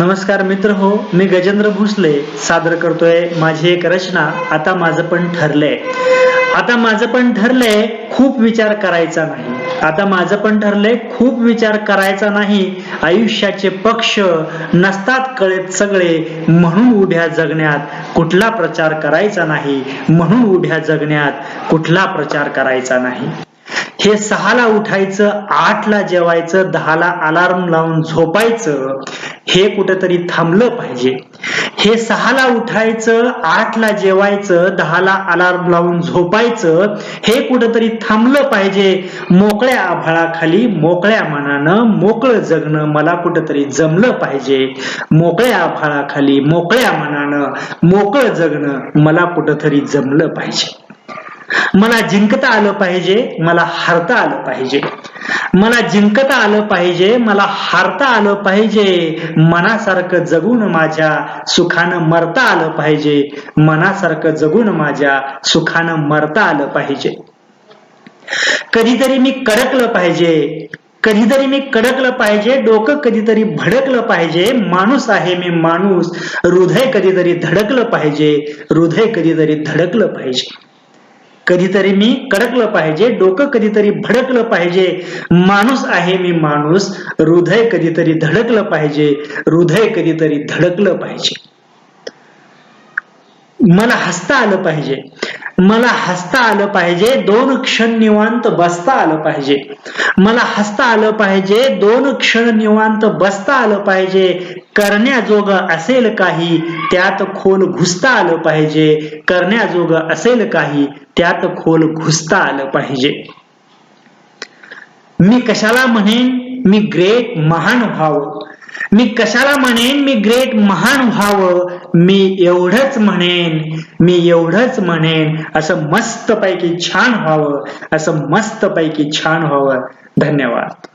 नमस्कार मित्र हो मी गजेंद्र भोसले सादर करतोय माझी एक रचना आता माझं पण ठरलंय. आता माझं पण ठरलंय खूप विचार करायचा नाही. आता माझं पण ठरलंय खूप विचार करायचा नाही. आयुष्याचे पक्ष नसतात कळेत सगळे म्हणून उभ्या जगण्यात कुठला प्रचार करायचा नाही. म्हणून उभ्या जगण्यात कुठला प्रचार करायचा नाही. हे सहाला उठायचं आठला जेवायचं दहाला अलार्म लावून झोपायचं हे कुठेतरी थांबलं पाहिजे. हे सहाला उठायचं आठला जेवायचं दहाला अलार्म लावून झोपायचं हे कुठेतरी थांबलं पाहिजे. मोकळ्या आभाळाखाली मोकळ्या मनानं मोकळं जगणं मला कुठेतरी जमलं पाहिजे. मोकळ्या आभाळाखाली मोकळ्या मनानं मोकळं जगणं मला कुठेतरी जमलं पाहिजे. मला जिंकता आलं पाहिजे मला हारता आलं पाहिजे. मला जिंकता आलं पाहिजे मला हारता आलं पाहिजे. मनासारखं जगून माझ्या सुखानं मरता आलं पाहिजे. मनासारखं जगून माझ्या सुखानं मरता आलं पाहिजे. कधीतरी मी कडकलं पाहिजे. कधीतरी मी कडकलं पाहिजे. डोकं कधीतरी भडकलं पाहिजे. माणूस आहे मी माणूस. हृदय कधीतरी धडकलं पाहिजे. हृदय कधीतरी धडकलं पाहिजे. कधीतरी मी कडकलं पाहिजे डोकं कधीतरी भडकलं पाहिजे. माणूस आहे मी माणूस हृदय कधीतरी धडकलं पाहिजे हृदय कधीतरी धडकलं पाहिजे. मला हसता आलं पाहिजे मला हसता आलं पाहिजे दोन क्षण निवांत बसता आलं पाहिजे. मला हसता आलं पाहिजे दोन क्षण निवांत बसता आलं पाहिजे. करण्याजोग असेल काही त्यात खोल घुसता आलं पाहिजे. करण्याजोग असेल काही त्यात खोल घुसता आलं पाहिजे. मी कशाला म्हणेन मी ग्रेट महान व्हावं? मी कशाला म्हणेन मी ग्रेट महान व्हावं? मी एवढंच म्हणेन मी एवढंच म्हणेन असं मस्त पैकी छान व्हावं असं मस्त पैकी छान व्हावं. धन्यवाद.